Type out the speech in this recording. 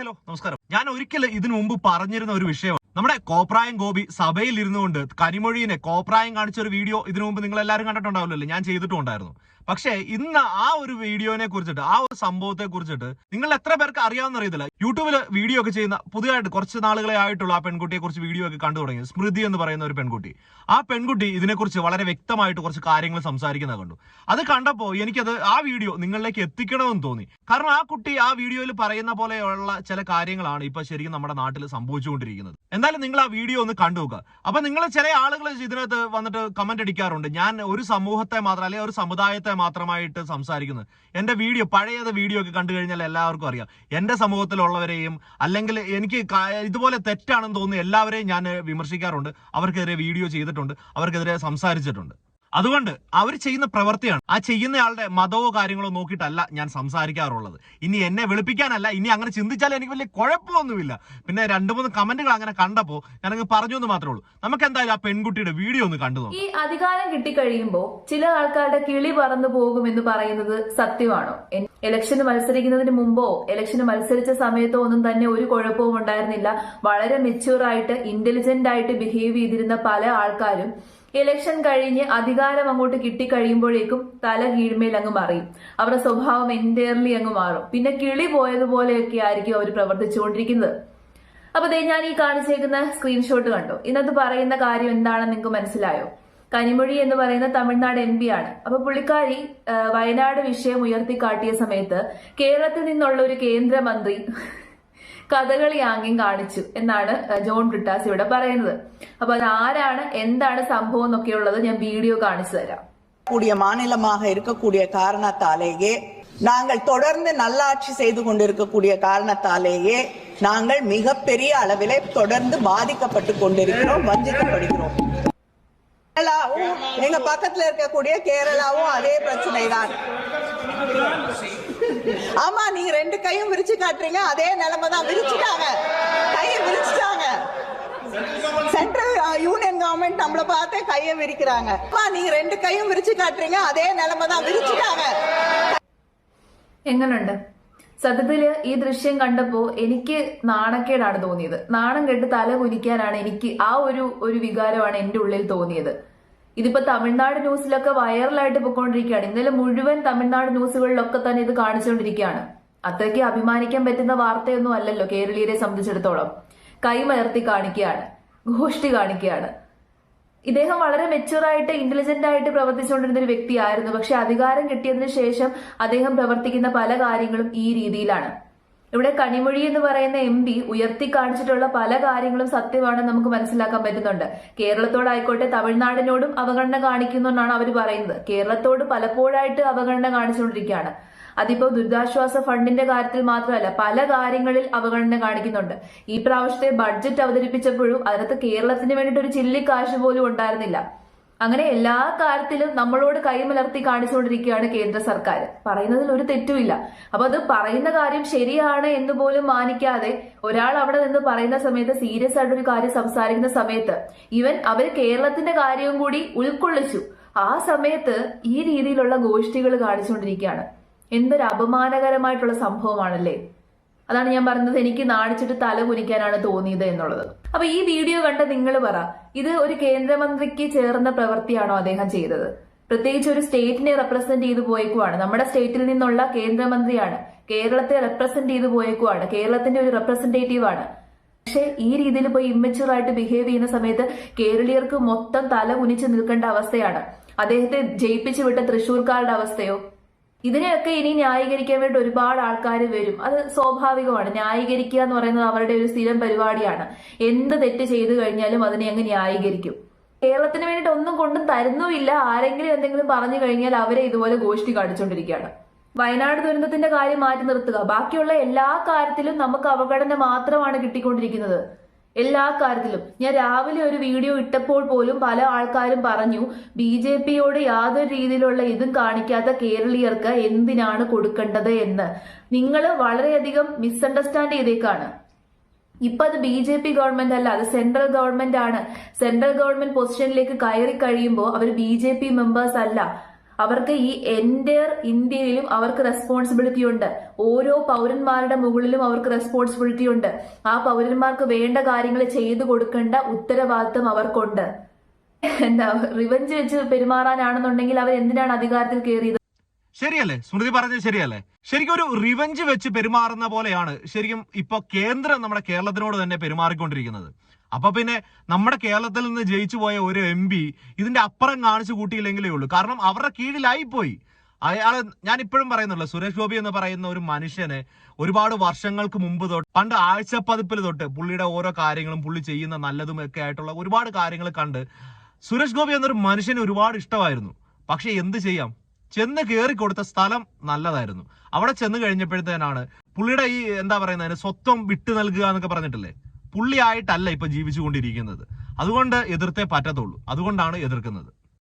Hello നമസ്കാരം. ഞാൻ ഒരിക്കൽ ഇതിനു മുമ്പ് പറഞ്ഞിരുന്ന ഒരു വിഷയമാണ്. നമ്മുടെ കോപ്രായം ഗോപി സഭയിൽ ഇരുന്നുകൊണ്ട് കനിമൊഴിനെ കോപ്രായം കാണിച്ച ഒരു വീഡിയോ ഇതിനു മുമ്പ് നിങ്ങൾ എല്ലാവരും കണ്ടിട്ടുണ്ടാവില്ലല്ലോ. ഞാൻ ചെയ്തിട്ടും ഉണ്ടായിരുന്നു പക്ഷേ ഇന്ന് ആ ഒരു വീഡിയോനെ കുറിച്ചിട്ട് ആ ഒരു സംഭവത്തെ കുറിച്ചിട്ട് നിങ്ങൾ എത്ര പേർക്ക് അറിയാമെന്ന് അറിയത്തില്ല. യൂട്യൂബിൽ വീഡിയോ ഒക്കെ ചെയ്യുന്ന പുതിയതായിട്ട് കുറച്ച് നാളുകളെ ആയിട്ടുള്ള ആ പെൺകുട്ടിയെ കുറിച്ച് വീഡിയോ ഒക്കെ കണ്ടു തുടങ്ങി. സ്മൃതി എന്ന് പറയുന്ന ഒരു പെൺകുട്ടി. ആ പെൺകുട്ടി ഇതിനെക്കുറിച്ച് വളരെ വ്യക്തമായിട്ട് കുറച്ച് കാര്യങ്ങൾ സംസാരിക്കുന്നത് കണ്ടു. അത് കണ്ടപ്പോൾ എനിക്കത് ആ വീഡിയോ നിങ്ങളിലേക്ക് എത്തിക്കണമെന്ന് തോന്നി. കാരണം ആ കുട്ടി ആ വീഡിയോയിൽ പറയുന്ന പോലെയുള്ള ചില കാര്യങ്ങളാണ് ഇപ്പൊ ശരിക്കും നമ്മുടെ നാട്ടിൽ സംഭവിച്ചുകൊണ്ടിരിക്കുന്നത്. എന്തായാലും നിങ്ങൾ ആ വീഡിയോ ഒന്ന് കണ്ടു നോക്കുക. അപ്പൊ നിങ്ങൾ ചില ആളുകൾ ഇതിനകത്ത് വന്നിട്ട് കമന്റ് അടിക്കാറുണ്ട്. ഞാൻ ഒരു സമൂഹത്തെ മാത്രം അല്ലെങ്കിൽ ഒരു സമുദായത്തെ മാത്രമായിട്ട് സംസാരിക്കുന്നത്. എന്റെ വീഡിയോ പഴയത് വീഡിയോ ഒക്കെ കണ്ടു കഴിഞ്ഞാൽ എല്ലാവർക്കും അറിയാം. എന്റെ സമൂഹത്തിലുള്ളവരെയും അല്ലെങ്കിൽ എനിക്ക് ഇതുപോലെ തെറ്റാണെന്ന് തോന്നുന്ന എല്ലാവരെയും ഞാൻ വിമർശിക്കാറുണ്ട്. അവർക്കെതിരെ വീഡിയോ ചെയ്തിട്ടുണ്ട്. അവർക്കെതിരെ സംസാരിച്ചിട്ടുണ്ട്. അതുകൊണ്ട് അവർ ചെയ്യുന്ന പ്രവൃത്തിയാണ് ആ ചെയ്യുന്നയാളുടെ മതമോ കാര്യങ്ങളോ നോക്കിയിട്ടല്ല ഞാൻ സംസാരിക്കാറുള്ളത്. ഇനി എന്നെ വെളുപ്പിക്കാനല്ല ഇനി അങ്ങനെ ചിന്തിച്ചാൽ എനിക്ക് വലിയ കുഴപ്പമൊന്നുമില്ല. പിന്നെ രണ്ട് മൂന്ന് കമന്റുകൾ അങ്ങനെ കണ്ടപ്പോൾ ഞാനങ്ങ് പറഞ്ഞു എന്ന് മാത്രമേ ഉള്ളൂ. നമുക്ക് എന്തായാലും ആ പെൺകുട്ടിയുടെ വീഡിയോ ഒന്ന് കണ്ടു ഈ അധികാരം കിട്ടിക്കഴിയുമ്പോൾ ചില ആൾക്കാരുടെ കിളി പറന്നു പോകുമെന്ന് പറയുന്നത് സത്യമാണോ? ഇലക്ഷന് മത്സരിക്കുന്നതിന് മുമ്പോ ഇലക്ഷന് മത്സരിച്ച സമയത്തോ ഒന്നും തന്നെ ഒരു കുഴപ്പവും ഉണ്ടായിരുന്നില്ല. വളരെ മെച്ചൂർ ആയിട്ട് ഇന്റലിജന്റ് ആയിട്ട് ബിഹേവ് ചെയ്തിരുന്ന പല ആൾക്കാരും ഇലക്ഷൻ കഴിഞ്ഞ് അധികാരം അങ്ങോട്ട് കിട്ടിക്കഴിയുമ്പോഴേക്കും തല കീഴ്മേൽ അങ്ങ് മറിയും. അവരുടെ സ്വഭാവം എന്റയർലി അങ്ങ് മാറും. പിന്നെ കിളി പോയതുപോലെയൊക്കെ ആയിരിക്കും അവർ പ്രവർത്തിച്ചുകൊണ്ടിരിക്കുന്നത്. അപ്പൊ ദേ ഞാൻ ഈ കാണിച്ചേക്കുന്ന സ്ക്രീൻഷോട്ട് കണ്ടു. ഇന്നത്തെ പറയുന്ന കാര്യം എന്താണെന്ന് നിങ്ങൾക്ക് മനസ്സിലായോ? കനിമൊഴി എന്ന് പറയുന്ന തമിഴ്നാട് എം പി ആണ്. അപ്പൊ പുള്ളിക്കാരി വയനാട് വിഷയം ഉയർത്തിക്കാട്ടിയ സമയത്ത് കേരളത്തിൽ നിന്നുള്ള ഒരു കേന്ദ്രമന്ത്രി കഥകളി ആംഗ്യം കാണിച്ചു എന്നാണ് ആ, ജോൺ ബ്രിട്ടാസ് ഇവിടെ പറയുന്നത് അപ്പൊ അത് ആരാണ് എന്താണ് സംഭവം എന്നൊക്കെയുള്ളത് ഞാൻ വീഡിയോ കാണിച്ചു തരാം கூடிய மாநிலமாக இருக்கக்கூடிய காரணத்தாலேயே நாங்கள் தொடர்ந்து நல்லாட்சி செய்து கொண்டிருக்கக்கூடிய காரணத்தாலேயே நாங்கள் மிகப்பெரிய அளவிலே தொடர்ந்து பாதிக்கப்பட்டு கொண்டிருக்கிறோம் வஞ்சிக்கப்படுகிறோம் கேரளாவும் எங்க பக்கத்துல இருக்கக்கூடிய கேரளாவும் அதே பிரச்சனை தான் ஆமா நீங்க ரெண்டு கையும் விரிச்சு காட்டுறீங்க அதே நிலைமை தான் விரிச்சுட்டாங்க கையை விரிச்சுட்டாங்க சென்ட்ரல் யூனியன் கவர்மெண்ட் நம்மள பார்த்து கையை விரிக்கிறாங்க அம்மா நீங்க ரெண்டு கையும் விரிச்சு காட்டுறீங்க அதே நிலைமை தான் விரிச்சுட்டாங்க എങ്ങനുണ്ട് സത്യത്തില് ഈ ദൃശ്യം കണ്ടപ്പോ എനിക്ക് നാണക്കേടാണ് തോന്നിയത് നാണം കെട്ട് തല കുനിക്കാനാണ് എനിക്ക് ആ ഒരു ഒരു വികാരമാണ് എന്റെ ഉള്ളിൽ തോന്നിയത് ഇതിപ്പോ തമിഴ്നാട് ന്യൂസിലൊക്കെ വൈറലായിട്ട് പോയിക്കൊണ്ടിരിക്കുകയാണ്. ഇന്നലെ മുഴുവൻ തമിഴ്നാട് ന്യൂസുകളിലൊക്കെ തന്നെ ഇത് കാണിച്ചുകൊണ്ടിരിക്കുകയാണ്. അത്രയ്ക്ക് അഭിമാനിക്കാൻ പറ്റുന്ന വാർത്തയൊന്നും അല്ലല്ലോ കേരളീയരെ സംബന്ധിച്ചിടത്തോളം. കൈമലർത്തി കാണിക്കുകയാണ്. ഗോഷ്ടി കാണിക്കുകയാണ്. ഇദ്ദേഹം വളരെ മെച്ചുറായിട്ട് ഇന്റലിജന്റ് ആയിട്ട് പ്രവർത്തിച്ചുകൊണ്ടിരുന്ന ഒരു വ്യക്തിയായിരുന്നു. പക്ഷെ അധികാരം കിട്ടിയതിനു ശേഷം അദ്ദേഹം പ്രവർത്തിക്കുന്ന പല കാര്യങ്ങളും ഈ രീതിയിലാണ്. ഇവിടെ കണിമൊഴി എന്ന് പറയുന്ന എം പി ഉയർത്തി കാണിച്ചിട്ടുള്ള പല കാര്യങ്ങളും സത്യമാണെന്ന് നമുക്ക് മനസ്സിലാക്കാൻ പറ്റുന്നുണ്ട്. കേരളത്തോടായിക്കോട്ടെ തമിഴ്നാടിനോടും അവഗണന കാണിക്കുന്നു എന്നാണ് അവർ പറയുന്നത്. കേരളത്തോട് പലപ്പോഴായിട്ട് അവഗണന കാണിച്ചുകൊണ്ടിരിക്കുകയാണ്. അതിപ്പോ ദുരിതാശ്വാസ ഫണ്ടിന്റെ കാര്യത്തിൽ മാത്രമല്ല പല കാര്യങ്ങളിൽ അവഗണന കാണിക്കുന്നുണ്ട്. ഈ പ്രാവശ്യത്തെ ബഡ്ജറ്റ് അവതരിപ്പിച്ചപ്പോഴും അതിനകത്ത് കേരളത്തിന് വേണ്ടിയിട്ട് ഒരു ചില്ലിക്കാശ് പോലും ഉണ്ടായിരുന്നില്ല. അങ്ങനെ എല്ലാ കാര്യത്തിലും നമ്മളോട് കൈമലർത്തി കാണിച്ചുകൊണ്ടിരിക്കുകയാണ് കേന്ദ്ര സർക്കാർ. പറയുന്നതിൽ ഒരു തെറ്റുമില്ല. അപ്പൊ അത് പറയുന്ന കാര്യം ശരിയാണ് എന്ന് പോലും മാനിക്കാതെ ഒരാൾ അവിടെ നിന്ന് പറയുന്ന സമയത്ത് സീരിയസ് ആയിട്ട് ഒരു കാര്യം സംസാരിക്കുന്ന സമയത്ത് ഇവൻ അവർ കേരളത്തിന്റെ കാര്യവും കൂടി ഉൾക്കൊള്ളിച്ചു. ആ സമയത്ത് ഈ രീതിയിലുള്ള ഗോഷ്ഠികൾ കാണിച്ചുകൊണ്ടിരിക്കുകയാണ്. എന്തൊരു അപമാനകരമായിട്ടുള്ള സംഭവമാണല്ലേ? അതാണ് ഞാൻ പറഞ്ഞത്. എനിക്ക് നാണിച്ചിട്ട് തല കുനിക്കാനാണ് തോന്നിയത് എന്നുള്ളത്. അപ്പൊ ഈ വീഡിയോ കണ്ട നിങ്ങൾ പറ ഇത് ഒരു കേന്ദ്രമന്ത്രിക്ക് ചേർന്ന പ്രവൃത്തിയാണോ അദ്ദേഹം ചെയ്തത്? പ്രത്യേകിച്ച് ഒരു സ്റ്റേറ്റിനെ റെപ്രസെന്റ് ചെയ്തു പോയേക്കുവാണ്. നമ്മുടെ സ്റ്റേറ്റിൽ നിന്നുള്ള കേന്ദ്രമന്ത്രിയാണ്. കേരളത്തെ റെപ്രസെന്റ് ചെയ്തു പോയേക്കുവാണ്. കേരളത്തിന്റെ ഒരു റെപ്രസെന്റേറ്റീവ് ആണ്. പക്ഷെ ഈ രീതിയിൽ പോയി ഇമ്മച്ചുവർ ആയിട്ട് ബിഹേവ് ചെയ്യുന്ന സമയത്ത് കേരളീയർക്ക് മൊത്തം തല കുനിച്ച് നിൽക്കേണ്ട അവസ്ഥയാണ്. അദ്ദേഹത്തെ ജയിപ്പിച്ചു വിട്ട തൃശൂർക്കാരുടെ അവസ്ഥയോ? ഇതിനെയൊക്കെ ഇനി ന്യായീകരിക്കാൻ വേണ്ടി ഒരുപാട് ആൾക്കാർ വരും. അത് സ്വാഭാവികമാണ്. ന്യായീകരിക്കുക എന്ന് പറയുന്നത് അവരുടെ ഒരു സ്ഥിരം പരിപാടിയാണ്. എന്ത് തെറ്റ് ചെയ്തു കഴിഞ്ഞാലും അതിനെ അങ്ങ് ന്യായീകരിക്കും. കേരളത്തിന് വേണ്ടിയിട്ട് ഒന്നും കൊണ്ടും തരുന്നുമില്ല. ആരെങ്കിലും എന്തെങ്കിലും പറഞ്ഞു കഴിഞ്ഞാൽ അവരെ ഇതുപോലെ ഗോഷ്ടി കാണിച്ചുകൊണ്ടിരിക്കുകയാണ് വയനാട് ദുരന്തത്തിന്റെ കാര്യം മാറ്റി നിർത്തുക. ബാക്കിയുള്ള എല്ലാ കാര്യത്തിലും നമുക്ക് അവഗണന മാത്രമാണ് കിട്ടിക്കൊണ്ടിരിക്കുന്നത്. എല്ലാ കാര്യത്തിലും. ഞാൻ രാവിലെ ഒരു വീഡിയോ ഇട്ടപ്പോൾ പോലും പല ആൾക്കാരും പറഞ്ഞു ബി ജെ പിയോട് യാതൊരു രീതിയിലുള്ള ഇതും കാണിക്കാത്ത കേരളീയർക്ക് എന്തിനാണ് കൊടുക്കേണ്ടത് എന്ന്? നിങ്ങൾ വളരെയധികം മിസ്അണ്ടർസ്റ്റാൻഡ് ചെയ്തേക്കാണ്. ഇപ്പൊ അത് ബി ജെ പി ഗവൺമെന്റ് അല്ല അത് സെൻട്രൽ ഗവൺമെന്റ് ആണ്. സെൻട്രൽ ഗവൺമെന്റ് പൊസിഷനിലേക്ക് കയറി കഴിയുമ്പോൾ അവർ ബി ജെ പി മെമ്പേഴ്സ് അല്ല. അവർക്ക് ഈ എന്റെ ഇന്ത്യയിലും അവർക്ക് റെസ്പോൺസിബിലിറ്റി ഉണ്ട്. ഓരോ പൗരന്മാരുടെ മുകളിലും അവർക്ക് റെസ്പോൺസിബിലിറ്റി ഉണ്ട്. ആ പൗരന്മാർക്ക് വേണ്ട കാര്യങ്ങൾ ചെയ്തു കൊടുക്കേണ്ട ഉത്തരവാദിത്വം അവർക്കുണ്ട്. എന്താ റിവഞ്ച് വെച്ച് പെരുമാറാനാണെന്നുണ്ടെങ്കിൽ അവർ എന്തിനാണ് അധികാരത്തിൽ കയറിയത് ശരിയല്ലേ? സ്മൃതി പറഞ്ഞത് ശരിയല്ലേ? ശരിക്കും ഒരു റിവഞ്ച് വെച്ച് പെരുമാറുന്ന പോലെയാണ് ശരിക്കും ഇപ്പൊ കേന്ദ്രം നമ്മുടെ കേരളത്തിനോട് തന്നെ പെരുമാറിക്കൊണ്ടിരിക്കുന്നത്. അപ്പൊ പിന്നെ നമ്മുടെ കേരളത്തിൽ നിന്ന് ജയിച്ചു പോയ ഒരു എം പി ഇതിന്റെ അപ്പുറം കാണിച്ചു കൂട്ടിയില്ലെങ്കിലേ ഉള്ളൂ. കാരണം അവരുടെ കീഴിലായി പോയി അയാൾ ഞാൻ ഇപ്പോഴും പറയുന്നുള്ളു സുരേഷ് ഗോപി എന്ന് പറയുന്ന ഒരു മനുഷ്യന് ഒരുപാട് വർഷങ്ങൾക്ക് മുമ്പ് തൊട്ട് പണ്ട് ആഴ്ചപ്പതിപ്പിൽ തൊട്ട് പുള്ളിയുടെ ഓരോ കാര്യങ്ങളും പുള്ളി ചെയ്യുന്ന നല്ലതും ഒക്കെ ആയിട്ടുള്ള ഒരുപാട് കാര്യങ്ങൾ കണ്ട് സുരേഷ് ഗോപി എന്നൊരു മനുഷ്യന് ഒരുപാട് ഇഷ്ടമായിരുന്നു. പക്ഷെ എന്ത് ചെയ്യാം? ചെന്ന് കയറി കൊടുത്ത സ്ഥലം നല്ലതായിരുന്നു. അവിടെ ചെന്ന് കഴിഞ്ഞപ്പോഴത്തേനാണ് പുള്ളിയുടെ ഈ എന്താ പറയുന്നതിന് സ്വത്വം വിട്ടു നൽകുക എന്നൊക്കെ പറഞ്ഞിട്ടില്ലേ? പുള്ളിയായിട്ടല്ല ഇപ്പൊ ജീവിച്ചുകൊണ്ടിരിക്കുന്നത്. അതുകൊണ്ട് എതിർത്തേ പറ്റത്തുള്ളൂ. അതുകൊണ്ടാണ് എതിർക്കുന്നത്.